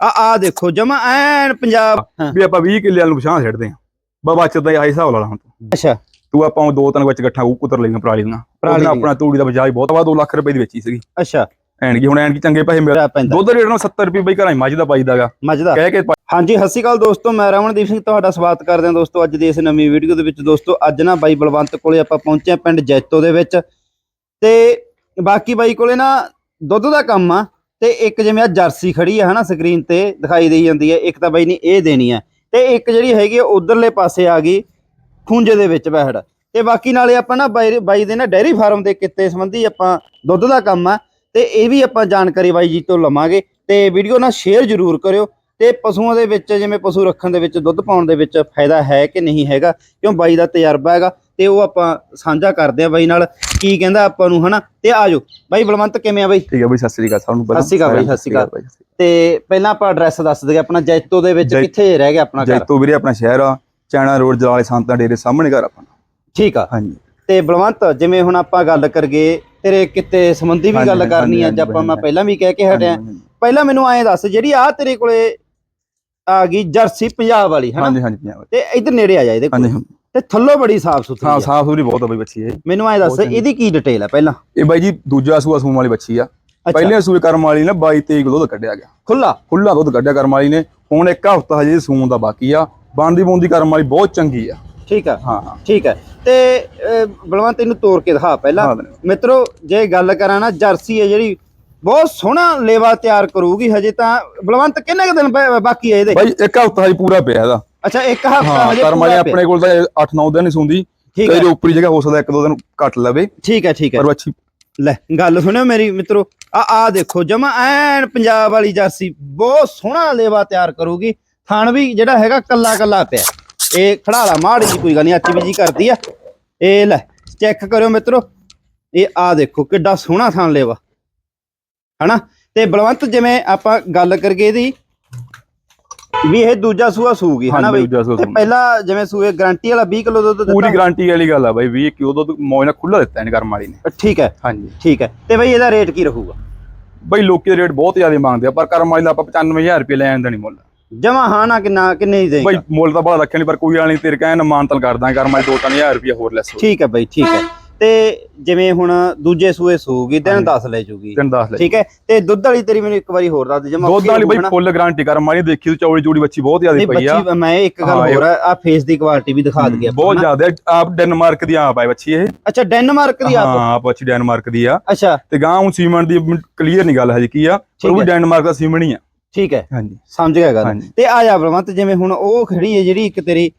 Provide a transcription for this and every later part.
ਆ ਆ ਦੇਖੋ ਜਮਾ ਐਨ ਪੰਜਾਬ ਵੀ ਆਪਾਂ 20 ਕਿੱਲੇ ਨੂੰ ਪਛਾਣ ਛੱਡਦੇ ਆ ਬਾਬਾ ਚ ਦਾ ਆਈ ਹਿਸਾਬ ਲਾ ਲਾ ਹੁਣ ਤੂੰ। ਅੱਛਾ। ਤੂੰ ਆਪਾਂ ਦੋ ਤਿੰਨ ਵਿੱਚ ਇਕੱਠਾ ਉਹ ਕੁਤਰ ਲਈਆਂ ਪਰਾਲੀ ਦੀਆਂ ਪਰਾਲੀ। ਆਪਣਾ ਤੂੜੀ ਦਾ ਬਜਾਜ ਬਹੁਤ ਵਾ 2 ਲੱਖ ਰੁਪਏ ਦੀ ਵੇਚੀ ਸੀਗੀ। ਅੱਛਾ। ਐਨਕੀ ਹੁਣ ਐਨਕੀ ਚੰਗੇ ਪੈਸੇ ਮਿਲ ਮੇਰਾ ਪੈਂਦਾ। ਦੁੱਧ ਰੇਟ ਨਾਲ 70 ਰੁਪਏ ਬਈ ਘਰਾਂ ਮੱਝ ਦਾ ਪਾਈਦਾਗਾ। ਮਜ਼ਦਾ ਕਹਿ ਕੇ ਹਾਂਜੀ ਸਤਿ ਸ਼੍ਰੀ ਅਕਾਲ ਦੋਸਤੋ ਮੈਂ ਰਮਨਦੀਪ ਸਿੰਘ ਤੁਹਾਡਾ ਸਵਾਗਤ ਕਰਦੇ ਹਾਂ ਦੋਸਤੋ ਅੱਜ ਦੀ ਇਸ ਨਵੀਂ ਵੀਡੀਓ ਦੇ ਵਿੱਚ। ਦੋਸਤੋ ਅੱਜ ਨਾ ਬਾਈ ਬਲਵੰਤ ਕੋਲੇ ਆਪਾਂ ਪਹੁੰਚੇ ਪਿੰਡ ਜੈਤੋ ਦੇ ਵਿੱਚ। ਤੇ ਬਾਕੀ ਬਾਈ ਕੋਲੇ ਨਾ ਦੁੱਧ ਦਾ ਕੰਮ ਆ। ਤੇ ਇੱਕ ਜਿਵੇਂ ਆ ਜਰਸੀ ਖੜੀ ਆ ਹਨਾ ਸਕਰੀਨ ਤੇ ਦਿਖਾਈ ਦੇਈ ਜਾਂਦੀ ਹੈ ਇੱਕ ਤਾਂ ਬਾਈ ਨੇ ਇਹ ਦੇਣੀ ਹੈ ਤੇ ਇੱਕ ਜਿਹੜੀ ਹੈਗੀ ਆ, ਉਧਰਲੇ ਪਾਸੇ ਆ ਗਈ ਖੂੰਜੇ ਦੇ ਵਿੱਚ ਬੈਠ। ਤੇ ਬਾਕੀ ਨਾਲੇ ਆਪਾਂ ਨਾ ਬਾਈ ਬਾਈ ਦੇ ਨਾ ਡੈਰੀ ਫਾਰਮ ਦੇ ਕਿੱਤੇ ਸੰਬੰਧੀ ਆਪਾਂ ਦੁੱਧ ਦਾ ਕੰਮ ਆ, ਤੇ ਇਹ ਵੀ ਆਪਾਂ ਜਾਣਕਾਰੀ ਬਾਈ ਜੀ ਤੋਂ ਲਵਾਂਗੇ। ਤੇ ਵੀਡੀਓ ਨਾਲ ਸ਼ੇਅਰ ਜ਼ਰੂਰ ਕਰਿਓ। ਤੇ ਪਸ਼ੂਆਂ ਦੇ ਵਿੱਚ, ਜਿਵੇਂ ਪਸ਼ੂ ਰੱਖਣ ਦੇ ਵਿੱਚ, ਦੁੱਧ ਪਾਉਣ ਦੇ ਵਿੱਚ ਫਾਇਦਾ ਹੈ ਕਿ ਨਹੀਂ ਹੈਗਾ? ਕਿਉਂ ਬਾਈ ਦਾ ਤਜਰਬਾ ਹੈਗਾ? ਤੇ ਉਹ ਆਪਾਂ ਸਾਂਝਾ ਕਰਦੇ ਆ ਬਾਈ ਨਾਲ ਕੀ ਕਹਿੰਦਾ ਆਪਾਂ ਨੂੰ ਹਨਾ? ਤੇ ਆਜੋ ਬਾਈ ਬਲਵੰਤ ਕਿਵੇਂ ਆ ਬਾਈ? ਠੀਕ ਹੈ ਬਈ ਸਤਿ ਸ੍ਰੀ ਅਕਾਲ ਸਭ ਨੂੰ ਸਤਿ ਸ਼੍ਰੀ ਅਕਾਲ ਬਾਈ, ਸਤਿ ਸ਼੍ਰੀ ਅਕਾਲ। ਤੇ ਪਹਿਲਾਂ ਆਪਾਂ ਐਡਰੈਸ ਦੱਸ ਦਈਏ ਆਪਣਾ ਜੈਤੋ ਦੇ ਵਿੱਚ ਕਿੱਥੇ ਰਹਿ ਗਿਆ ਆਪਣਾ ਘਰ? ਜੈਤੋ ਵੀਰੇ ਆਪਣਾ ਸ਼ਹਿਰ ਆ ਚਾਣਾ ਰੋਡ ਜਲਾਲੇ ਸੰਤਾਂ ਡੇਰੇ ਸਾਹਮਣੇ ਘਰ ਆਪਣਾ। ਠੀਕ ਆ। ਹਾਂਜੀ। ਤੇ ਬਲਵੰਤ ਜਿਵੇਂ ਹੁਣ ਆਪਾਂ ਗੱਲ ਕਰਗੇ ਤੇਰੇ ਕਿਤੇ ਸੰਬੰਧੀ ਵੀ ਗੱਲ ਕਰਨੀ ਅੱਜ ਆਪਾਂ ਮੈਂ। ਪਹਿਲਾਂ ਵੀ ਕਹਿ ਕੇ ਹਟਿਆ। ਪਹਿਲਾਂ ਮੈਨੂੰ ਐਂ ਦੱਸ ਜਿਹੜੀ ਆ ਤੇਰੇ ਕੋਲੇ ਆ ਗਈ ਜਰਸੀ ਪੰਜਾਬ ਵਾਲੀ ਹਨਾ? ਹਾਂਜੀ ਹਾਂਜੀ ਪੰਜਾਬ ਤੇ ਇੱਧਰ ਨੇੜੇ ਆ ਜਾ ਇਹਦੇ ਕੋਲ। ਹਾਂਜੀ। ਤੇ ਥੱਲੋਂ ਬੜੀ ਸਾਫ਼ ਸੁਥਰੀ ਹਾਂ ਆ। ਸਾਫ਼ ਸੁਥਰੀ ਬਹੁਤ ਆ ਬਈ ਬੱਚੀ ਇਹ। ਮੈਨੂੰ ਐਂ ਦੱਸ। ਇਹਦੀ ਕੀ ਡਿਟੇਲ ਹੈ ਪਹਿਲਾਂ? ਇਹ ਬਾਈ ਜੀ ਦੂਜਾ ਸੂਆ ਸੂਮ ਵਾਲੀ ਬੱਚੀ ਆ। ਪਹਿਲੇ ਸੂਏ ਕਰਮ ਵਾਲੀ ਨੇ 22 23 ਕਿਲੋ ਦੁੱਧ ਕੱਢਿਆ ਗਿਆ। ਖੁੱਲਾ ਖੁੱਲਾ ਦੁੱਧ ਕੱਢਿਆ ਕਰਮ ਵਾਲੀ ਨੇ। ਹੁਣ ਇੱਕ ਹਫਤਾ ਹਜੇ ਸੂਣ ਦਾ ਬਾਕੀ ਆ। ਬਣਦੀ ਬੂੰਦੀ ਕਰਮ ਵਾਲੀ ਬਹੁਤ ਚੰਗੀ ਆ। ਠੀਕ ਆ। ਹਾਂ ਠੀਕ ਹੈ ਤੇ ਬਲਵੰਤ ਇਹਨੂੰ ਤੋੜ ਕੇ ਦਿਖਾ ਪਹਿਲਾਂ। ਮਿੱਤਰੋ ਜੇ ਗੱਲ ਕਰਾਂ ਨਾ ਜਰਸੀ ਹੈ ਜਿਹੜੀ ਬਹੁਤ ਸੋਹਣਾ ਲੇਵਾ ਤਿਆਰ ਕਰੂਗੀ ਹਜੇ ਤਾਂ। ਬਲਵੰਤ ਕਿੰਨੇ ਕੁ ਦਿਨ ਬਾਕੀ ਹੈ ਇਹਦੇ? ਬਾਈ ਇੱਕ ਹਫਤਾ ਹਜੇ ਪੂਰਾ ਪਿਆ ਇਹਦਾ। ਅੱਛਾ ਇੱਕ ਹਫਤਾ ਹਾਂ ਹਜੇ ਕਰਮ ਵਾਲੀ ਪੂਰਾ ਪਿਆ। ਆਪਣੇ ਕੋਲ ਤਾਂ 8-9 ਦਿਨ ਹੀ ਸੂੰਦੀ। ਠੀਕ ਹੈ। ਜੋ ਉੱਪਰੀ ਜਗ੍ਹਾ ਹੋ ਸਕਦਾ ਇੱਕ ਦੋ ਦਿਨ ਘੱਟ ਲਵੇ। ਠੀਕ ਹੈ ਠੀਕ ਹੈ। ਪਰ ਬੱਚੀ ਲੈ ਗੱਲ ਸੁਣਿਓ ਮੇਰੀ ਮਿੱਤਰੋ। ਆ ਆ ਦੇਖੋ ਜਮਾ ਐਨ ਪੰਜਾਬ ਵਾਲੀ ਜਰਸੀ ਬਹੁਤ ਸੋਹਣਾ ਲੇਵਾ ਤਿਆਰ ਕਰੂਗੀ। ਥਣ ਵੀ ਜਿਹੜਾ ਹੈਗਾ ਕੱਲਾ ਕੱਲਾ ਪਿਆ। ਇਹ ਖੜਾਲਾ ਮਾੜੀ ਜੀ ਕੋਈ ਗੱਲ ਨਹੀਂ ਅੱਛੀ ਵੀ ਜੀ ਕਰਦੀ ਆ। ਇਹ ਲੈ ਚੈੱਕ ਕਰਿਓ ਮਿੱਤਰੋ। ਇਹ ਆ ਦੇਖੋ ਕਿੱਡਾ ਸੋਹਣਾ ਥਣ ਲੇਵਾ। ਹਨਾ? ਤੇ ਬਲਵੰਤ ਜਿਵੇਂ ਆਪਾਂ ਗੱਲ ਕਰਗੇ ਇਹਦੀ ਵੀ ਇਹ ਦੂਜਾ ਸੂਆ ਸੂਗੀ ਹਨਾ ਬਈ? ਤੇ। ਪਹਿਲਾਂ ਜਿਵੇਂ ਸੂਏ ਗਾਰੰਟੀ ਵਾਲਾ 20 ਕਿਲੋ ਦੁੱਧ ਪੂਰੀ ਗਾਰੰਟੀ ਵਾਲੀ ਗੱਲ ਆ ਬਾਈ 20 ਕਿਲੋ ਦੁੱਧ ਮੌਜ ਨਾਲ ਖੁੱਲਾ ਦਿੱਤਾ ਇਹਨੇ ਕਰਮ ਵਾਲੀ ਨੇ। ਠੀਕ ਹੈ। ਹਾਂਜੀ। ਠੀਕ ਹੈ। ਤੇ ਬਈ ਇਹਦਾ ਰੇਟ ਕੀ ਰਹੂਗਾ? ਬਾਈ ਲੋਕੀ ਰੇਟ ਬਹੁਤ ਜ਼ਿਆਦਾ ਮੰਗਦੇ ਆ ਪਰ ਕਰਮ ਵਾਲੀ ਦਾ ਆਪਾਂ 95000 ਰੁਪਏ ਲੈ ਆਂਦਾ ਨਹੀਂ ਮੁੱਲ। ਜਮਾ ਹਾਂ ਨਾ ਕਿੰਨਾ ਕਿੰਨੇ ਬਾਈ ਦੇਗਾ ਮੁੱਲ ਤਾਂ ਬੜਾ ਰੱਖਿਆ ਨਹੀਂ ਪਰ ਕੋਈ ਵਾਲੀ ਤੇਰੇ ਕਹਿਣ ਮਾਨਤਲ ਕਰਦਾ ਕਰਮ ਵਾਲੀ 2-3000 ਰੁਪਏ ਹੋਰ ਲੈਸ ਹੋ ਠੀਕ ਹੈ ਬਈ ਠੀਕ ਹੈ। ਤੇ ਜਿਵੇਂ ਹੁਣ ਦੂਜੇ ਸੂਏ ਸੂਗੀ ਦਿਨ ਹਾਂਜੀ। 10 ਲੈ ਜੂਗੀ। ਲੈ ਠੀਕ ਹੈ? ਤੇ ਦੁੱਧ ਵਾਲੀ ਤੇਰੀ ਮੈਨੂੰ ਇੱਕ ਵਾਰੀ ਹੋਰ ਦੱਸ ਦੇ ਜਮਾ ਦੁੱਧ ਵਾਲੀ ਬਾਈ ਫੁੱਲ ਗਾਰੰਟੀ ਕਰਮ ਵਾਲੀ ਦੇਖੀ ਤੂੰ ਚੌੜੀ ਚੂੜੀ ਬੱਚੀ ਬਹੁਤ ਜ਼ਿਆਦਾ ਪਈ ਆ। ਬੱਚੀ ਮੈਂ ਇੱਕ ਗੱਲ ਹਾਂ, ਹੋਰ ਆ ਫੇਸ ਦੀ ਕੁਆਲਿਟੀ ਵੀ ਦਿਖਾ ਦਈਏ ਬਹੁਤ ਜ਼ਿਆਦਾ ਆਪ ਡੈਨਮਾਰਕ ਦੀ ਆਪ ਆ ਬੱਚੀ ਇਹ। ਅੱਛਾ ਡੈਨਮਾਰਕ ਦੀ ਆਪ? ਹਾਂ ਆਪ ਬੱਚੀ ਡੈਨਮਾਰਕ ਦੀ ਆ। ਅੱਛਾ। ਤੇ ਗਾਂ ਉਹ ਸੀਮੈਂਟ ਦੀ ਕਲੀਅਰ ਨਹੀਂ ਗੱਲ ਹਜੇ ਕੀ ਆ ਪਰ ਉਹ ਹੈ। ਡੈਨਮਾਰਕ ਦਾ ਸੀਮੈਂਟ ਹੀ ਆ। ਠੀਕ ਹੈ। ਹਾਂਜੀ। ਸਮਝ ਗਿਆ ਗੱਲ। ਤੇ ਆ ਜਾ ਬਲਵੰਤ ਜਿਵੇਂ ਹੁਣ ਉਹ ਖੜੀ ਹੈ ਜਿਹੜੀ ਇੱਕ ਤੇਰੀ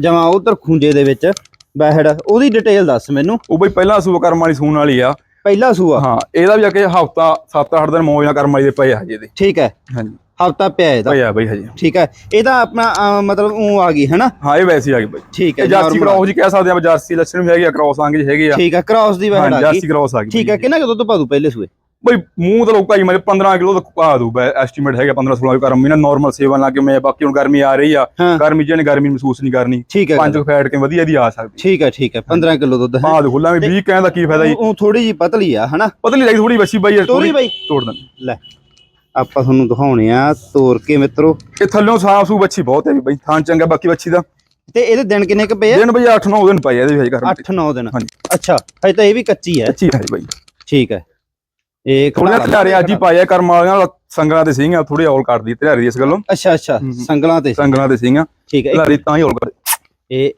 ਜਮਾ ਉਧਰ ਖੁੰਜੇ ਦੇ ਵਿੱਚ ਬੈਹੜ ਉਹਦੀ ਡਿਟੇਲ ਦੱਸ ਮੈਨੂੰ। ਉਹ ਬਈ ਪਹਿਲਾਂ ਸੂਆ ਕਰਮ ਵਾਲੀ ਸੂਣ ਵਾਲੀ ਆ। ਪਹਿਲਾ ਸੂਆ? ਹਾਂ ਇਹਦਾ ਵੀ ਆ ਕੇ ਹਫਤਾ 7-8 ਦਿਨ ਮੌਜ ਨਾਲ ਕਰਮ ਵਾਲੀ ਦੇ ਪਏ ਆ ਹਜੇ ਦੇ ਠੀਕ ਹੈ। ਹਾਂਜੀ। ਹਫਤਾ ਪਿਆ ਇਹਦਾ। ਪਏ ਆ ਬਈ ਹਜੇ। ਠੀਕ ਹੈ। ਇਹਦਾ ਆਪਣਾ ਮਤਲਬ ਉਹ ਆ ਗਈ ਹੈਨਾ? ਹਾਂ ਇਹ ਵੈਸੇ ਆ ਗਈ ਬਈ। ਠੀਕ ਹੈ ਜਰਸੀ ਕ੍ਰੋਸ ਜੀ ਕਹਿ ਸਕਦੇ ਆ ਜਰਸੀ ਲੱਛਣ ਵੀ ਹੈਗੀ ਆ ਕ੍ਰੋਸ ਆਂਗੇ ਹੈਗੇ ਆ। ਠੀਕ ਹੈ ਕ੍ਰਾਸ ਦੀ ਵੈੜ ਆ ਗਈ ਜਰਸੀ ਕ੍ਰੋਸ ਆ ਗਈ ਠੀਕ ਹੈ। ਕਿੰਨਾ ਕੁ ਦੁੱਧ ਪਾ ਦੂ ਪਹਿਲੇ ਸੂਏ? ਬਈ ਮੂੰਹ ਤਾਂ ਲੋਕਾਂ ਹੀ ਮੇਰੇ 15 ਕਿਲੋ ਦਾ ਪਾ ਦੂ ਬੈ ਐਸਟੀਮੇਟ ਹੈਗਾ 15 16 ਕਰਮ ਵੀ ਨਾ ਨਾਰਮਲ ਸੇਵਨ ਲਾ ਕੇ ਮੈਂ ਬਾਕੀ ਹੁਣ ਗਰਮੀ ਆ ਰਹੀ ਆ। ਗਰਮੀ ਜਿਹਨੇ ਗਰਮੀ ਮਹਿਸੂਸ ਨਹੀਂ ਕਰਨੀ ਠੀਕ ਹੈ ਪੰਜ ਫੈਟ ਕੇ ਵਧੀਆ ਦੀ ਆ ਸਕਦੀ। ਠੀਕ ਹੈ ਠੀਕ ਹੈ 15 ਕਿਲੋ ਦੁੱਧ ਹੈ। ਹਾਂ ਦੇ ਖੁੱਲਾ ਵੀ 20 ਕਹਿਣ ਦਾ ਕੀ ਫਾਇਦਾ ਜੀ। ਉਹ ਥੋੜੀ ਜੀ ਪਤਲੀ ਆ ਹਨਾ? ਪਤਲੀ ਲੱਗੀ ਥੋੜੀ ਬੱਚੀ ਬਾਈ ਤੋਰੀ ਬਾਈ। ਤੋੜ ਦਿੰਦੇ। ਲੈ ਆਪਾਂ ਤੁਹਾਨੂੰ ਦਿਖਾਉਣੇ ਆ ਤੋਰ ਕੇ ਮਿੱਤਰੋ। ਇਹ ਥੱਲੋਂ ਸਾਫ਼ ਸੂ ਬੱਚੀ ਬਹੁਤ ਹੈ ਬਈ ਥਾਂ ਚੰਗਾ ਬਾਕੀ ਬੱਚੀ ਦਾ। ਤੇ ਇਹਦੇ ਦਿਨ ਕਿੰਨੇ ਕ ਪਏ ਆ? ਦਿਨ ਬਈ 8-9 ਦਿਨ ਪਏ ਆ ਇਹਦੇ ਵਿੱਚ ਕਰਮ 8-9 ਦਿਨ। ਹਾਂਜੀ। ਅੱਛਾ ਹਜੇ ਤਾਂ ਇਹ ਵੀ ਕੱਚੀ ਹੈ। ਅੱਛੀ ਹੈ ਬਈ। ਠੀਕ ਹੈ। ਇਹ ਥੋੜਾ ਧਾਰੇ ਅੱਜ ਹੀ ਪਾਇਆ ਕਰਮ ਵਾਲਿਆਂ ਨਾਲ ਸੰਗਲਾਂ ਤੇ ਸਿੰਘਾਂ ਥੋੜੀ ਔਲ ਕਰਦੀ ਧਾਰੀ ਇਸ ਗੱਲੋਂ। ਅੱਛਾ ਅੱਛਾ। ਸੰਗਲਾਂ ਤੇ। ਸੰਗਲਾਂ ਤੇ ਸਿੰਘਾਂ ਠੀਕ ਹੈ ਧਾਰੀ ਤਾਂ ਹੀ ਔਲ ਕਰ। ਇਹ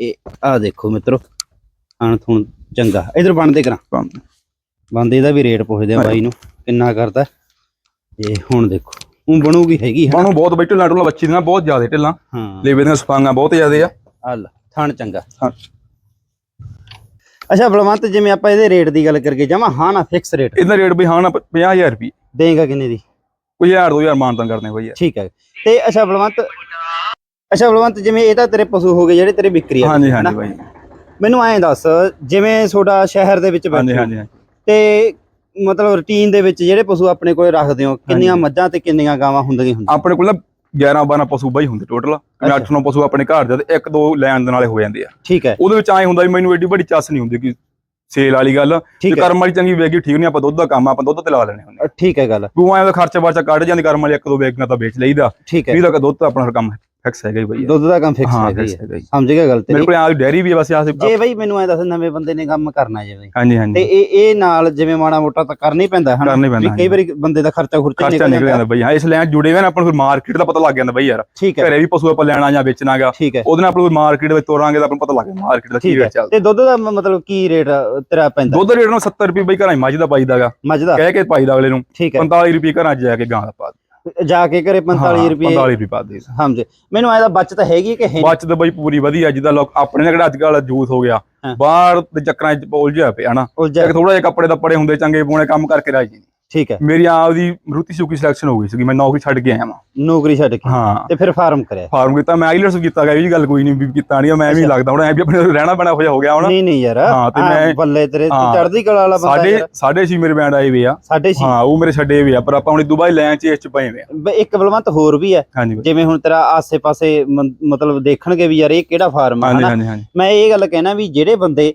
ਇਹ- ਆ ਦੇਖੋ ਮਿੱਤਰੋ ਆਣ ਥੁਣ ਚੰਗਾ। ਇਧਰ ਬਣਦੇ ਕਰਾਂ। ਬੰਦੇ ਦਾ ਵੀ ਰੇਟ ਪੁੱਛਦੇ ਆ ਬਾਈ ਨੂੰ ਕਿੰਨਾ ਕਰਦਾ। ਇਹ ਹੁਣ ਦੇਖੋ ਉਹ ਬਣੂਗੀ ਹੈਗੀ ਹੈ ਬਾਣੂ ਬਹੁਤ ਬਈ ਢਿੱਲਾਂ ਢੁੱਲਾਂ ਬੱਚੀ ਦੀਆਂ ਬਹੁਤ ਜ਼ਿਆਦਾ ਢਿੱਲਾਂ। ਲੇਵੇ ਦੀਆਂ ਸਪਾਂਗਾਂ ਬਹੁਤ ਜ਼ਿਆਦੇ ਆ। ਹਲ ਥਣ ਚੰਗਾ। ਹਾਂ। ਅੱਛਾ ਬਲਵੰਤ ਜਿਵੇਂ ਆਪਾਂ ਇਹਦੇ ਰੇਟ ਦੀ ਗੱਲ ਕਰਕੇ ਜਮਾ ਹਾਂ ਨਾ ਫਿਕਸ ਰੇਟ ਇਹਦਾ ਰੇਟ ਬਈ ਹਾਂ ਨਾ 50000 ਰੁਪਏ ਦੇਗਾ ਕਿੰਨੇ ਦੀ? ਕੋਈ 1000 2000 ਮਾਨਤਨ ਕਰਦੇ ਬਈ ਯਾਰ। ਠੀਕ ਹੈ। ਤੇ ਅੱਛਾ ਬਲਵੰਤ ਅੱਛਾ ਬਲਵੰਤ ਜਿਵੇਂ ਇਹ ਤਾਂ ਤੇਰੇ ਪਸ਼ੂ ਹੋ ਗਏ ਜਿਹੜੇ ਤੇਰੇ ਵਿਕਰੀ ਆ ਹਾਂਜੀ ਹਾਂਜੀ ਬਾਈ। ਮੈਨੂੰ ਐਂ ਦੱਸ ਜਿਵੇਂ ਤੁਹਾਡਾ ਸ਼ਹਿਰ ਦੇ ਵਿੱਚ ਹਾਂਜੀ ਹਾਂਜੀ ਹਾਂਜੀ। ਤੇ ਮਤਲਬ ਰੁਟੀਨ ਦੇ ਵਿੱਚ ਜਿਹੜੇ ਪਸ਼ੂ ਆਪਣੇ ਕੋਲੇ ਰੱਖਦੇ ਹੋ ਕਿੰਨੀਆਂ। ਮੱਝਾਂ ਤੇ ਕਿੰਨੀਆਂ ਗਾਵਾਂ ਹੁੰਦੀਆਂ ਹੁੰਦੀਆਂ? ਆਪਣੇ ਕੋਲ 11 12 ਪਸ਼ੂ ਬਾਈ ਹੁੰਦੇ ਟੋਟਲ ਅੱਛਾ। 8 9 ਪਸ਼ੂ ਆਪਣੇ ਘਰ ਦੇ ਤੇ ਇੱਕ ਦੋ ਲੈਣ ਦੇ ਨਾਲੇ ਹੋ ਜਾਂਦੇ ਆ। ਠੀਕ ਹੈ। ਉਹਦੇ ਵਿੱਚ ਐ ਹੁੰਦਾ ਵੀ ਮੈਨੂੰ ਏਡੀ ਵੱਡੀ ਚੱਸ ਨਹੀਂ ਹੁੰਦੀ ਕਿ ਸੇਲ ਵਾਲੀ ਗੱਲ। ਜੇ ਹੈ। ਕਰਮ ਵਾਲੀ ਚੰਗੀ ਵੇਗੀ ਠੀਕ ਨਹੀਂ ਆਪਾਂ ਦੁੱਧ ਦਾ ਕੰਮ ਆਪਾਂ ਦੁੱਧ ਤੇ ਲਾ ਲੈਣੇ ਹੁੰਦੇ ਠੀਕ ਹੈ ਗੱਲ। ਗੂਆਂ ਦਾ ਖਰਚਾ ਵਰਚਾ ਕੱਢ ਜਾਂਦੀ ਕਰਮ ਵਾਲੀ ਇੱਕ ਦੋ ਵੇਚਣਾ ਤਾਂ ਵੇਚ ਲਈਦਾ। ਠੀਕ ਹੈ। ਵੀ ਦਾ ਦੁੱਧ ਤਾਂ ਆਪਣਾ ਕੰਮ ਫਿਕਸ ਹੈਗਾ ਹੀ ਬਈ ਦੁੱਧ ਦਾ ਕੰਮ ਫਿਕਸ ਹਾਂ ਹੈਗਾ ਹੀ ਹੈ। ਹੀ। ਸਮਝ ਗਿਆ ਗੱਲ ਮੇਰੇ ਤੇਰੀ ਕੋਲ ਆ ਡੈਰੀ ਵੀ ਹੈ ਬਸ ਆਹ ਜੇ ਬਈ ਮੈਨੂੰ ਐ ਦੱਸ ਨਵੇਂ ਬੰਦੇ ਨੇ ਕੰਮ ਕਰਨਾ ਜੇ ਬਈ ਹਾਂਜੀ। ਤੇ ਹਾਂਜੀ ਇਹ ਇਹ ਨਾਲ ਜਿਵੇਂ ਮਾੜਾ ਮੋਟਾ ਤਾਂ ਕਰਨਾ ਹੀ ਪੈਂਦਾ ਹਨਾ? ਕਰਨਾ ਹੀ ਪੈਂਦਾ, ਵੀ ਕਈ ਵਾਰੀ ਬੰਦੇ ਦਾ ਖਰਚਾ ਖੁਰਚਾ ਖਰਚਾ ਨਿਕਲ ਜਾਂਦਾ। ਬਈ। ਹਾਂ ਇਸ ਲੈਣ ਜੁੜੇ ਹੋਏ ਨੇ ਆਪਾਂ ਨੂੰ ਫਿਰ ਮਾਰਕੀਟ ਦਾ ਪਤਾ ਲੱਗ ਜਾਂਦਾ ਬਈ ਯਾਰ। ਠੀਕ ਹੈ। ਘਰੇ ਵੀ ਪਸ਼ੂ ਆਪਾਂ ਲੈਣਾ ਜਾਂ ਵੇਚਣਾਗਾ ਠੀਕ ਹੈ। ਉਹਦੇ ਨਾਲ ਆਪਾਂ ਮਾਰਕੀਟ ਵਿੱਚ ਤੋਰਾਂਗੇ ਤਾਂ ਆਪਾਂ ਨੂੰ ਪਤਾ ਲੱਗ ਜਾਂਦਾ ਮਾਰਕੀਟ ਦਾ ਕੀ ਠੀਕ ਹੈ। ਰੇਟ ਚੱਲਦਾ। ਤੇ ਦੁੱਧ ਦਾ ਮ- ਮਤਲਬ ਕੀ ਰੇਟ ਤੇਰਾ ਪੈਂਦਾ? ਦੁੱਧ ਰੇਟ ਨੂੰ 70 ਰੁਪਏ ਬਈ ਘਰਾਂ ਦੀ ਮੱਝ ਦਾ ਪਾਈਦਾਗਾ ਮੱਝ ਦਾ? ਕਹਿ ਕੇ ਪਾਈਦਾ ਅਗਲੇ ਨੂੰ। ਠੀਕ ਹੈ। 45 ਰੁਪਏ ਘਰਾਂ 'ਚ ਜਾ ਕੇ ਗਾਂ ਦਾ ਪਾ ਜਾ ਕੇ ਘਰੇ 45 ਰੁਪਏ 45 ਰੁਪਏ ਪਾ ਦੇ। ਸਮਝ ਮੈਨੂੰ ਐਦਾ ਬਚਤ ਹੈਗੀ ਕਿ ਹੈ ਨਹੀਂ? ਬਚਤ ਬਈ ਪੂਰੀ ਵਧੀਆ ਜਿੱਦਾਂ ਲੋਕ ਆਪਣੇ ਨਾਲ ਕਿਹੜਾ ਅੱਜ ਕੱਲ ਜੂਸ ਹੋ ਗਿਆ। ਬਾਹਰ ਦੇ ਚੱਕਰਾਂ 'ਚ ਉਲਝਿਆ ਪਿਆ ਹਨਾ? ਉਲਝਿਆ। ਇੱਕ ਥੋੜਾ ਜਿਹਾ ਕੱਪੜੇ ਦਾ ਪੜੇ ਹੁੰਦੇ ਚੰਗੇ ਪੂਣੇ ਕੰਮ ਕਰਕੇ ਰਾਜੀ ਠੀਕ ਹੈ। ਮੇਰੀ ਆਪਦੀ ਰੁਤੀ ਸੁਕੀ ਸਿਲੈਕਸ਼ਨ ਹੋ ਗਈ ਸੀਗੀ ਮੈਂ ਨੌਕਰੀ ਛੱਡ ਕੇ ਆਇਆ ਵਾਂ। ਨੌਕਰੀ ਛੱਡ ਕੇ। ਹਾਂ। ਤੇ ਫਿਰ ਫਾਰਮ ਕਰਿਆ। ਫਾਰਮ ਕੀਤਾ ਮੈਂ ਆਈਲਟਸ ਕੀਤਾ ਗਿਆ ਇਹ ਵੀ ਗੱਲ ਕੋਈ ਨਹੀਂ ਵੀ ਕੀਤਾ ਨਹੀਂ ਮੈਂ ਵੀ। ਲੱਗਦਾ ਹੁਣ ਐ ਵੀ ਆਪਣੇ ਰਹਿਣਾ ਬਣਾ ਹੋਇਆ ਹੋ ਗਿਆ ਹੁਣ। ਨਹੀਂ ਨਹੀਂ ਯਾਰ ਹਾਂ, ਤੇ ਮੈਂ- ਬੱਲੇ ਤੇਰੇ। ਚੜਦੀ ਕਲਾ ਵਾਲਾ ਬੰਦਾ ਸਾਡੇ ਸਾਡੇ ਛੇ ਮੇਰੇ ਬੈਂਡ ਆਏ ਵੇ ਆ। ਸਾਡੇ ਸੀ ਹਾਂ ਉਹ ਮੇਰੇ ਛੱਡੇ ਵੇ ਆ ਪਰ ਆਪਾਂ ਹੁਣ ਦੁਬਈ ਲੈਣ ਚ ਇਸ ਚ ਪਏ ਵੇ ਇੱਕ ਬਲਵੰਤ ਹੋਰ ਵੀ ਹੈ। ਜਿਵੇਂ ਹੁਣ ਤੇਰਾ ਆਸੇ-ਪਾਸੇ ਮਤਲਬ ਦੇਖਣਗੇ ਵੀ ਯਾਰ ਇਹ ਕਿਹੜਾ ਫਾਰਮ ਹੈ ਮੈਂ ਇਹ ਗੱਲ ਕਹਿਣਾ ਵੀ ਜਿਹੜੇ ਬੰਦੇ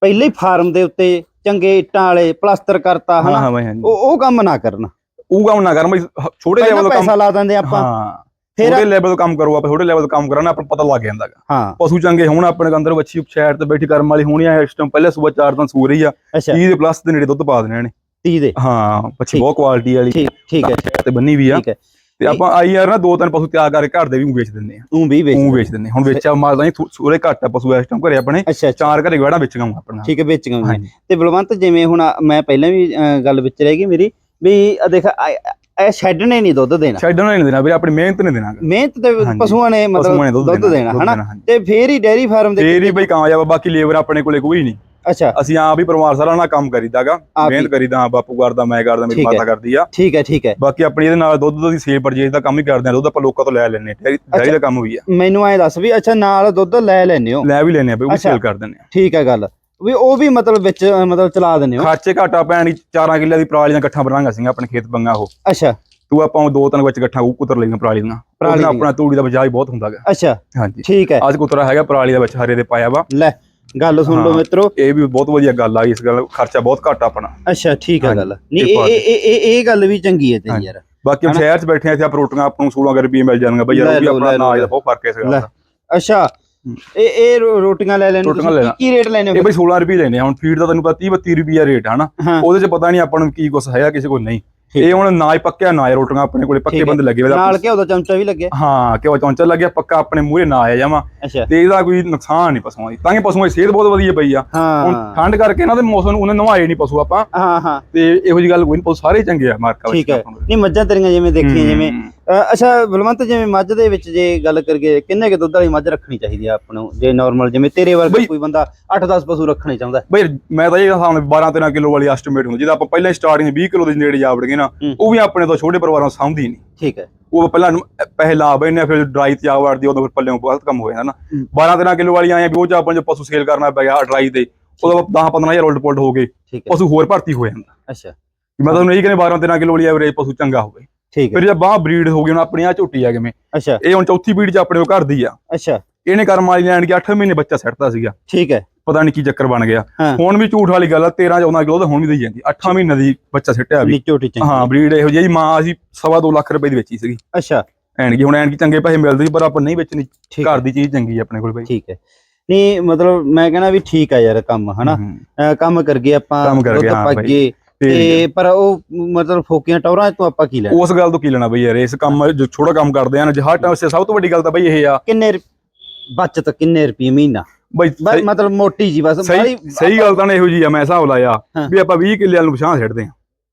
ਪਹਿਲੇ ਫਾਰਮ ਦੇ ਉੱਤੇ ਚੰਗੇ ਇੱਟਾਂ ਵਾਲੇ ਪਲਾਸਟਰ ਕਰਤਾ ਹਾਂ ਹਨਾ? ਹਾਂ ਬਾਈ ਹਾਂਜੀ। ਉਹ ਉਹ ਕੰਮ ਨਾ ਕਰਨ। ਉਹ ਕੰਮ ਨਾ ਕਰ ਬਈ ਛੋਟੇ ਪਹਿਲਾਂ ਲੈਵਲ ਦਾ ਪੈਸਾ ਕੰਮ ਲਾ ਦਿੰਦੇ ਆਪਾਂ। ਹਾਂ। ਫਿਰ ਛੋਟੇ ਲੈਵਲ ਦਾ ਕੰਮ ਕਰੋ ਆਪਾਂ ਛੋਟੇ ਲੈਵਲ ਦਾ ਕੰਮ ਕਰਾਣਾ ਆਪਾਂ ਨੂੰ ਪਤਾ ਲੱਗ ਜਾਂਦਾ ਗਾ। ਹਾਂ। ਪਸ਼ੂ ਚੰਗੇ ਹੁਣ ਆਪਣੇ ਅੰਦਰ ਬੱਚੀ ਸ਼ਹਿਰ ਤੇ ਬੈਠੀ ਕਰਮ ਵਾਲੀ ਹੋਣੀ ਆ ਇਸ ਟਾਈਮ ਪਹਿਲੇ ਸਵੇਰ ਚਾਰ ਦਿਨ ਸੂ ਰਹੀ ਆ ਅੱਛਾ। 30 ਦੇ ਪਲੱਸ ਦੇ ਨੇੜੇ ਦੁੱਧ ਪਾ ਦੇਣੇ ਨੇ। 30 ਦੇ। ਹਾਂ ਠੀਕ। ਬਹੁਤ ਕੁਆਲਿਟੀ ਵਾਲੀ ਠੀਕ ਠੀਕ ਹੈ। ਸ਼ਹਿਰ ਤੇ ਬੰਨੀ ਵੀ ਆ। ਠੀਕ ਹੈ। ਤੇ ਆਪਾਂ ਆਈ ਯਾਰ ਨਾ ਦੋ ਤਿੰਨ ਪਸ਼ੂ ਤਿਆਰ ਕਰਕੇ ਘਰ ਦੇ ਵੀ ਵੇਚ ਦਿੰਦੇ ਆ ਤੂੰ ਵੀ ਵੇਚ ਉਹ ਵੇਚ ਦਿੰਦੇ। ਹੁਣ ਵੇਚਿਆ ਮਾਲ ਤਾਂ ਸੂਰੇ ਘੱਟ ਆ ਪਸ਼ੂ ਇਸ ਟਾਈਮ ਘਰੇ ਆਪਣੇ ਚਾਰ ਘਰੇ ਗੜਾ ਵੇਚਾਂਗਾ ਆਪਣਾ ਠੀਕ ਹੈ। ਹਾਂਜੀ ਤੇ ਬਲਵੰਤ ਜਿਵੇਂ ਹੁਣ ਮੈਂ ਪਹਿਲਾਂ ਵੀ ਗੱਲ ਵਿੱਚ ਰਹਿ ਗਈ ਮੇਰੀ ਵੀ ਆ ਦੇਖ ਇਹ ਸ਼ੈੱਡ ਨੇ ਨਹੀਂ ਦੁੱਧ ਦੇਣਾ ਛੱਡਣਾ ਨਹੀਂ ਦੇਣਾ ਵੀਰੇ ਆਪਣੀ ਮਿਹਨਤ ਨਹੀਂ ਦੇਣਾ। ਮਿਹਨਤ ਤੇ। ਪਸ਼ੂਆਂ ਨੇ ਨੇ ਮਤਲਬ ਦੁੱਧ ਦੇਣਾ ਹਨਾ। ਤੇ ਫੇਰ ਹੀ ਡੇਅਰੀ ਫਾਰਮ ਦੇ ਫੇਰ ਹੀ ਬਈ ਕਾਮਯਾਬ ਬਾਕੀ ਲੇਬਰ ਆਪਣੇ ਕੋਲੇ ਕੋਈ ਨਹੀਂ ਅੱਛਾ। ਅਸੀਂ ਆਪ ਹੀ ਪਰਿਵਾਰ ਸਾਰਾ ਨਾਲ ਕੰਮ ਕਰੀਦਾਗਾ। ਮਿਹਨਤ ਕਰੀਦਾ ਹਾਂ, ਬਾਪੂ ਕਰਦਾ ਮੈਂ ਕਰਦਾ ਮੇਰੀ। ਮਾਤਾ ਕਰਦੀ ਆ। ਠੀਕ ਹੈ ਠੀਕ ਹੈ। ਬਾਕੀ ਆਪਣੀ ਇਹਦੇ ਨਾਲ ਦੁੱਧ ਦੀ ਸੇਲ ਪਰਚੇਜ ਦਾ ਕੰਮ ਹੀ ਕਰਦੇ ਆ ਦੁੱਧ ਆਪਾਂ ਲੋਕਾਂ ਤੋਂ ਲੈ ਲੈਣੇ ਡੈਰੀ ਦਾ ਕੰਮ ਵੀ ਆ। ਮੈਨੂੰ ਐ ਦੱਸ ਵੀ ਅੱਛਾ ਨਾਲ ਦੁੱਧ ਲੈ ਲੈਨੇ ਹੋ? ਲੈ ਵੀ ਲੈਣੇ ਆ ਬਈ ਉਹ। ਸੇਲ ਕਰ ਦਿੰਦੇ ਆ। ਠੀਕ ਹੈ ਗੱਲ। ਵੀ ਉਹ ਵੀ ਮਤਲਬ ਵਿੱਚ ਮਤਲਬ ਚਲਾ ਦਿੰਦੇ ਹੋ? ਖਰਚੇ ਘਾਟਾ ਪੈਣੀ 4 ਕਿੱਲੇ ਦੀ ਪਰਾਲੀ ਦੀਆਂ ਇਕੱਠਾ ਬਣਾਂਗਾ ਸਿੰਘ ਆਪਣੇ ਖੇਤ ਬੰਗਾ ਉਹ। ਅੱਛਾ। ਤੂੰ ਆਪਾਂ ਉਹ ਦੋ ਤਿੰਨ ਵਿੱਚ ਇਕੱਠਾ ਉਹ ਕੁਤਰ ਲਈਆਂ ਪਰਾਲੀ ਦੀਆਂ ਪਰਾਲੀ ਨਾਲ। ਆਪਣਾ ਤੂੜੀ ਦਾ ਬਜਾਜ ਬਹੁਤ ਹੁੰਦਾਗਾ। ਅੱਛਾ। ਹਾਂਜੀ। ਠੀਕ ਹੈ। ਅੱਜ ਕੁਤਰਾ ਹੈਗਾ ਪਰਾਲੀ ਦਾ ਵਿੱਚ ਹਰੇ ਦੇ ਪਾਇਆ ਵਾ। ਲੈ। ਗੱਲ ਸੁਣ ਲਓ। ਮਿੱਤਰੋ ਇਹ ਵੀ ਬਹੁਤ ਵਧੀਆ ਗੱਲ ਆ ਇਸ ਗੱਲ ਖਰਚਾ ਬਹੁਤ ਘੱਟ ਆ ਆਪਣਾ ਅੱਛਾ ਠੀਕ ਹਾਂਜੀ, ਗੱਲ ਨਹੀਂ ਇਹ ਇਹ ਇਹ ਗੱਲ ਵੀ ਚੰਗੀ ਹੈ ਤੇਰੀ। ਯਾਰ ਬਾਕੀ? ਸ਼ਹਿਰ 'ਚ ਬੈਠੇ ਆ ਇੱਥੇ ਆਪਾਂ ਰੋਟੀਆਂ ਆਪਾਂ ਨੂੰ 16 ਰੁਪਏ ਮਿਲ ਜਾਣਗੀਆਂ ਬਈ ਯਾਰ ਉਹ ਵੀ ਆਪਣਾ ਲਓ। ਦਾ ਬਹੁਤ ਫ਼ਰਕ ਹੈ ਇਸ ਗੱਲ। ਦਾ ਅੱਛਾ ਇਹ ਇਹ ਰੋਟੀਆਂ ਲੈ ਲੈਣ ਤੁਸੀਂ ਕੀ- ਰੇਟ ਲੈਣੇ ਇਹ ਬਈ 16 ਰੁਪਏ ਲੈਣੇ ਆ ਹੁਣ ਫੀਡ ਦਾ ਤੈਨੂੰ ਪਤਾ 30 32 ਰੁਪਏ ਰੇਟ ਹਨਾ ਹਾਂ ਉਹਦੇ 'ਚ ਪਤਾ ਨਹੀਂ ਆਪਾਂ ਨੂੰ ਕੀ ਕੁਛ ਹੈਗਾ ਕਿਸੇ ਕੋਲ ਨਹੀਂ। ਇਹ ਹੁਣ ਨਾ ਹੀ ਪੱਕਿਆ ਨਾ ਹੀ ਰੋਟੀਆਂ ਆਪਣੇ ਕੋਲੇ ਪੱਕੇ। ਬੰਦੇ ਲੱਗੇ ਹੋਏ। ਨਾਲ ਘਿਓ ਦਾ ਚਮਚਾ ਵੀ ਲੱਗਿਆ? ਹਾਂ ਕਿਉਂ ਚੌਂਚਾ ਲੱਗਿਆ ਪੱਕਾ ਆਪਣੇ ਮੂਹਰੇ ਨਾ ਆਇਆ ਜਾਵਾਂ। ਤੇ ਇਹਦਾ ਕੋਈ ਨੁਕਸਾਨ ਨਹੀਂ ਪਸ਼ੂਆਂ ਦੀ। ਤਾਂ ਕਿ ਪਸ਼ੂਆਂ ਦੀ ਸਿਹਤ ਬਹੁਤ ਵਧੀਆ ਪਈ ਆ। ਹੁਣ ਠੰਡ ਕਰਕੇ ਇਹਨਾਂ ਦੇ ਮੌਸਮ ਨੂੰ ਉਹਨੇ ਨਵਾਏ ਨਹੀਂ ਪਸ਼ੂ ਆਪਾਂ। ਹਾਂ ਹਾਂ। ਤੇ ਇਹੋ ਜੀ ਗੱਲ ਕੋਈ ਨਹੀਂ ਪਸ਼ੂ ਸਾਰੇ ਚੰਗੇ ਆ ਮਾਰਕਾ ਵਿੱਚ ਠੀਕ ਹੈ। ਨਹੀਂ ਮੱਝਾਂ ਤੇਰੀਆਂ ਜਿਵੇਂ ਦੇਖੀਆਂ। ਜਿਵੇਂ ਅੱਛਾ ਬਲਵੰਤ ਜਿਵੇਂ ਮੱਝ ਦੇ ਵਿੱਚ ਜੇ ਗੱਲ ਕਰੀਏ ਕਿੰਨੇ ਕੁ ਦੁੱਧ ਵਾਲੀ ਮੱਝ ਰੱਖਣੀ ਚਾਹੀਦੀ ਆ ਆਪਾਂ ਨੂੰ ਜੇ ਨਾਰਮਲ ਜਿਵੇਂ ਤੇਰੇ ਵਰਗਾ ਕੋਈ ਬੰਦਾ 8-10 ਪਸ਼ੂ ਰੱਖਣੇ ਚਾਹੁੰਦਾ ਬਈ ਮੈਂ ਤਾਂ ਇਹ ਸਾਹਮਣੇ 12 13 ਕਿਲੋ ਵਾਲੀ ਐਸਟੀਮੇਟ ਹੁੰਦੀ ਜਿਹਦਾ ਆਪਾਂ ਪਹਿਲਾਂ ਸਟਾਰਟਿੰਗ 20 ਕਿਲੋ ਦੇ ਨੇੜੇ ਜਾ ਵੜਗੇ ਨਾ। ਉਹ ਵੀ ਆਪਣੇ ਤੋਂ ਛੋਟੇ ਪਰਿਵਾਰਾਂ ਨੂੰ ਸਾਂਭਦੀ ਨਹੀਂ। ਠੀਕ ਹੈ। ਉਹ ਪਹਿਲਾਂ ਪੈਸੇ ਲਾ ਬੈਨੇ ਫਿਰ ਡਰਾਈ ਤੇ ਆ ਵੜਦੀ ਉਦੋਂ ਫਿਰ ਪੱਲਿਓਂ ਬਹੁਤ ਕੰਮ ਹੋ ਜਾਂਦਾ ਨਾ। ਹੂੰ। 12 13 ਕਿਲੋ ਵਾਲੀ ਆਏ ਵੀ ਉਹ ਚ ਆਪਾਂ ਜੋ ਪਸ਼ੂ ਸੇਲ ਕਰਨਾ ਪੈ ਗਿਆ ਡਰਾਈ ਤੇ ਉਹਦਾ 10 15000 ਉਲਟ ਪੁਲਟ ਹੋ ਗਏ। ਪਸ਼ੂ ਹੋਰ ਭਰਤੀ ਹੋ ਜਾਂਦਾ। ਅੱਛਾ। ਮੈਂ ਤੁਹਾਨੂੰ ਇਹ ਕਹਿੰਦੇ 12 13 ਕਿਲੋ ਵਾਲੀ ਐਵਰੇਜ ਪਸ਼ੂ ਚੰਗਾ ਹੋਵੇ। ਠੀਕ ਹੈ। ਫਿਰ ਜੇ ਬਾਹ ਬਰੀਡ ਹੋ ਗਈ ਹੁਣ ਆਪਣੀ ਆ ਝੋਟੀ ਆ ਕਿਵੇਂ? ਅੱਛਾ। ਇਹ ਹੁਣ ਚੌਥੀ ਬਰੀਡ ਚ ਆਪਣੇ ਉਹ ਘਰ ਦੀ ਆ। ਅੱਛਾ। ਇਹਨੇ ਕਰਮ ਵਾਲੀ ਲੈਣ ਕੇ 8 ਮਹੀਨੇ ਬੱਚਾ ਸੱਟਦਾ ਸੀਗਾ। ਠੀਕ ਹੈ। ਪਤਾ ਨਹੀਂ ਕੀ ਚੱਕਰ ਬਣ ਗਿਆ। ਹਾਂ। ਹੁਣ ਵੀ ਝੂਠ ਵਾਲੀ ਗੱਲ ਆ 13 14 ਕਿਲੋ ਤਾਂ ਹੁਣ ਵੀ ਦੇਈ ਜਾਂਦੀ। 8 ਮਹੀਨੇ ਦੀ ਬੱਚਾ ਸਿੱਟਿਆ ਵੀ। ਨੀਚੋ ਟੀ ਹਾਂ ਬਰੀਡ ਇਹੋ ਜਿਹੀ ਮਾਂ ਅਸੀਂ ਸਵਾ ਦੋ ਲੱਖ ਰੁਪਏ ਦੀ ਵੇਚੀ ਸੀਗੀ। ਅੱਛਾ। ਐਨਕੀ ਹੁਣ ਐਨਕੀ ਚੰਗੇ ਪੈਸੇ ਮਿਲਦੇ ਸੀ ਪਰ ਆਪਾਂ ਨਹੀਂ ਵੇਚਣੀ। ਘਰ ਹੈ। ਦੀ ਚੀਜ਼ ਚੰਗੀ ਆ ਆਪਣੇ ਕੋਲ ਬਈ। ਠੀਕ ਹੈ। ਨਹੀਂ ਮਤਲਬ ਮੈਂ ਕਹਿੰਦਾ ਵੀ ਠੀਕ ਆ ਯਾਰ ਕੰਮ ਹਨਾ? ਹੂੰ। ਕੰਮ ਕਰ ਗਏ ਆਪਾਂ ਕੰਮ ਕਰ ਗਏ, ਹਾਂ ਤੇ ਪਰ ਉਹ ਮਤਲਬ ਫੋਕੀਆਂ ਟੌਰਾਂ ਤੋਂ ਆਪਾਂ ਕੀ ਲੈਣਾ? ਉਸ ਗੱਲ ਤੋਂ ਕੀ ਲੈਣਾ ਬਈ ਯਾਰ? ਇਸ ਕੰਮ ਜੋ ਛੋਟਾ ਕੰਮ ਕਰਦੇ ਆ ਜਹਾਜ਼ ਟਾਈਮ ਸਭ ਤੋਂ ਵੱਡੀ ਗੱਲ ਤਾਂ ਬਈ ਇਹ ਆ। ਕਿੰਨੇ ਬਚਤ ਕਿੰਨੇ ਰੁਪਏ ਮਹੀਨਾ? ਬਈ ਮਤਲਬ ਮੋਟੀ ਜੀ ਬਸ ਸਹੀ ਗੱਲ ਤਾਂ ਇਹੋ ਜੀ ਆ ਮੈਂ ਹਿਸਾਬ ਲਾਇਆ। ਵੀ ਆਪਾਂ 20 ਕਿੱਲੇ ਨੂੰ ਪਛਾਣ ਛੱਡਦੇ ਆ।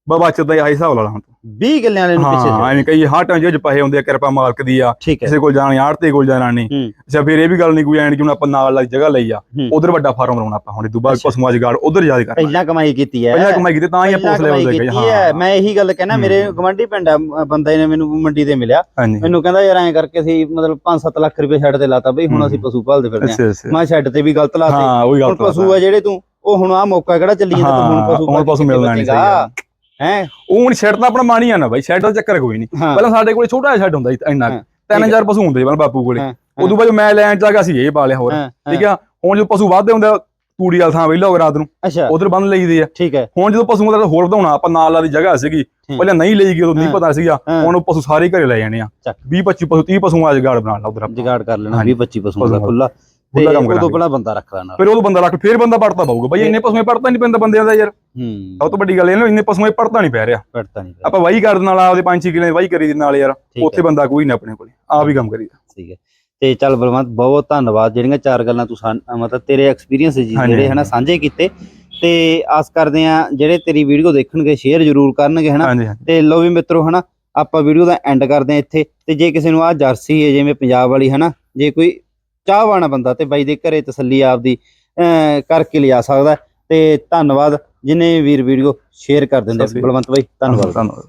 ਬਾਬਾ ਚ ਤਾਂ ਇਹ ਹਿਸਾਬ ਲਾ ਲਾ ਹੁਣ 20 ਕਿੱਲਿਆਂ ਵਾਲੇ ਨੂੰ ਪਿੱਛੇ ਹਾਂ ਐਵੇਂ ਕਈ ਹਰ ਟਾਈਮ ਜੇ ਪੈਸੇ ਹੁੰਦੇ ਆ ਕਿਰਪਾ ਮਾਲਕ ਦੀ ਆ। ਕਿਸੇ ਕੋਲ ਜਾਣੀ ਆੜਤੇ ਕੋਲ ਜਾਣਾ ਨਹੀਂ। ਅੱਛਾ ਫਿਰ ਇਹ ਵੀ ਗੱਲ ਨਹੀਂ ਕੋਈ ਐਂ ਨੀ ਕਿ ਹੁਣ ਆਪਾਂ ਨਾਲ ਵਾਲੀ ਜਗ੍ਹਾ ਲਈ ਆ। ਉਧਰ ਵੱਡਾ ਫਾਰਮ ਬਣਾਉਣਾ ਆਪਾਂ ਹੁਣ ਦੁਬਾਰਾ। ਪਸ਼ੂਆਂ ਦੀ ਗਾੜ ਉਧਰ ਜ਼ਿਆਦਾ ਕਰਨਾ। ਪਹਿਲਾਂ ਕਮਾਈ ਕੀਤੀ ਹੈ। ਪਹਿਲਾਂ ਕਮਾਈ ਕੀਤੀ ਤਾਂ ਹੀ ਆਪਾਂ ਉਸ ਲੈਵਲ ਤੇ ਗਏ ਹੈ। ਮੈਂ ਇਹੀ ਗੱਲ ਕਹਿਣਾ ਮੇਰੇ। ਗਵੰਡੀ ਪਿੰਡ ਬੰਦੇ ਨੇ ਮੈਨੂੰ ਮੰਡੀ ਤੇ ਮਿਲਿਆ। ਮੈਨੂੰ ਕਹਿੰਦਾ ਯਾਰ ਐਂ ਕਰਕੇ ਅਸੀਂ ਮਤਲਬ 5-7 ਲੱਖ ਰੁਪਏ ਛੱਡ ਤੇ ਲਾਤਾ ਬਈ ਹੁਣ। ਅਸੀਂ ਪਸ਼ੂ ਪਾਲਦੇ ਫਿਰਦੇ ਆ ਮੈਂ ਛੱਡ ਤੇ ਵੀ ਗਲਤ ਲਾਤੇ। ਹਾਂ ਪਸ਼ੂ ਆ ਜਿਹੜੇ ਤੂੰ ਉਹ ਹੁਣ ਆ ਮੌਕਾ ਕਿਹੜਾ ਚੱਲੀ ਜਾਂਦਾ ਤੂੰ ਹੁਣ ਪਸ਼ੂ ਹੁਣ ਪਸ਼ੂ ਮਿਲਣਾ ਨਹੀਂ। ਹੈ? ਉਹ ਹੁਣ ਸ਼ੈਡ ਤਾਂ ਆਪਣਾ ਮਾਣੀ ਆ ਨਾ ਬਾਈ ਸ਼ੈਡ ਦਾ ਚੱਕਰ ਕੋਈ ਨਹੀਂ। ਪਹਿਲਾਂ ਸਾਡੇ ਕੋਲੇ ਛੋਟਾ ਜਿਹਾ ਸ਼ੈਡ ਹੁੰਦਾ ਸੀ ਇੰਨਾ ਹਾਂ, 3000 ਪਸ਼ੂ ਹੁੰਦੇ ਸੀ ਪਹਿਲਾਂ ਬਾਪੂ ਕੋਲੇ। ਉਦੋਂ ਬਾਅਦ ਮੈਂ ਲੈਣ ਚ ਆ ਗਿਆ ਸੀ ਇਹ ਪਾਲਿਆ ਹੋਰ। ਹਾਂ, ਠੀਕ ਆ? ਹੁਣ ਜੋ ਪਸ਼ੂ ਵੱਧਦੇ ਹੁੰਦੇ ਤੂੜੀ ਵਾਲ ਥਾਂ ਵਿਹਲਾ ਹੋ ਰਾਤ ਨੂੰ। ਅੱਛਾ। ਉਧਰ ਬੰਨ ਲਈਦੇ ਆ। ਠੀਕ ਹੈ। ਹੁਣ ਜਦੋਂ ਪਸ਼ੂਆਂ ਦਾ ਹੋਰ ਵਧਾਉਣਾ ਆਪਾਂ ਨਾਲ ਵਾਲੀ ਜਗ੍ਹਾ ਸੀਗੀ ਪਹਿਲਾਂ ਨਹੀਂ ਲਈ ਗਈ ਉਦੋਂ ਨਹੀਂ। ਪਤਾ ਸੀਗਾ। ਹੁਣ ਉਹ ਪਸ਼ੂ ਸਾਰੇ ਘਰੇ ਲੈ ਜਾਣੇ ਆ। ਚੱਕ। 20 25 ਪਸ਼ੂ 30 ਪਸ਼ੂ ਅੱਜ ਗਾੜ ਬਣਾ ਲਾ ਉਧਰ ਜਗਾੜ ਕਰ ਲੈਣਾ ਹਾਂਜੀ। 20 25 ਪਸ਼ੂਆਂ ਦਾ ਖੁੱਲਾ ਤੇ ਉਦੋਂ ਪਹਿਲਾਂ ਬੰਦਾ ਰੱਖ ਲੈਣਾ। ਫਿਰ ਉਹ ਬੰਦਾ ਰੱਖ ਫਿਰ ਬੰਦਾ ਪੜਤਾ ਪਾਊਗਾ। ਬਈ ਇੰਨੇ ਪਸ਼ੂਆਂ ਪੜਤਾ ਨਹੀਂ ਪੈਂਦਾ ਬੰਦਿਆਂ ਦਾ ਯਾਰ। ਹੂੰ। ਸਭ ਤੋਂ ਵੱਡੀ ਗੱਲ ਇਹ ਨਾ ਇੰਨੇ ਪਸ਼ੂਆਂ ਪੜਤਾ ਨਹੀਂ ਪੈ ਰਿਹਾ। ਪੜਤਾ ਨਹੀਂ ਆਪਾਂ ਵਾਹੀ ਕਰਨ ਨਾਲ ਆਪਦੇ 5-6 ਕਿਲੇ ਵਾਹੀ ਕਰੀ ਦੇ ਨਾਲ ਯਾਰ। ਉੱਥੇ ਬੰਦਾ ਕੋਈ ਨਹੀਂ ਆਪਣੇ ਕੋਲੇ ਆਪ ਹੀ ਕੰਮ ਕਰੀਦਾ। ਠੀਕ ਹੈ। ਤੇ ਚੱਲ ਬਲਵੰਤ ਬਹੁਤ ਧੰਨਵਾਦ। ਜਿਹੜੀਆਂ ਚਾਰ ਗੱਲਾਂ ਤੂੰ ਮਤਲਬ ਤੇਰੇ ਐਕਸਪੀਰੀਅੰਸ ਜੀ ਜਿਹੜੇ ਹਨਾ। ਸਾਂਝੇ ਕੀਤੇ। ਤੇ ਆਸ ਕਰਦੇ ਆ ਜਿਹੜੇ ਤੇਰੀ ਵੀਡੀਓ ਦੇਖਣਗੇ ਸ਼ੇਅਰ ਜ਼ਰੂਰ ਕਰਨਗੇ ਹਨਾ। ਤੇ ਲੋ ਵੀ ਮਿੱਤਰੋ ਹਨਾ ਆਪਾਂ ਵੀਡੀਓ ਦਾ ਐਂਡ ਕਰਦੇ ਆ ਇੱਥੇ। ਤੇ ਜੇ ਕਿਸੇ ਨੂੰ ਆ ਜਰਸੀ ਹੈ ਜਿਵੇਂ ਪੰਜਾਬ ਵਾਲੀ ਹਨਾ ਜੇ ਕੋਈ ਚਾਹਵਾਨਾ ਬੰਦਾ ਤੇ ਬਾਈ ਦੇ ਘਰੇ ਤਸੱਲੀ ਆਪਦੀ ਕਰਕੇ ਲਿਆ ਸਕਦਾ। ਤੇ ਧੰਨਵਾਦ ਜਿਨੇ ਵੀਰ ਵੀਡੀਓ ਸ਼ੇਅਰ ਕਰ ਦਿੰਦੇ ਬਲਵੰਤ ਬਾਈ ਧੰਨਵਾਦ ਧੰਨਵਾਦ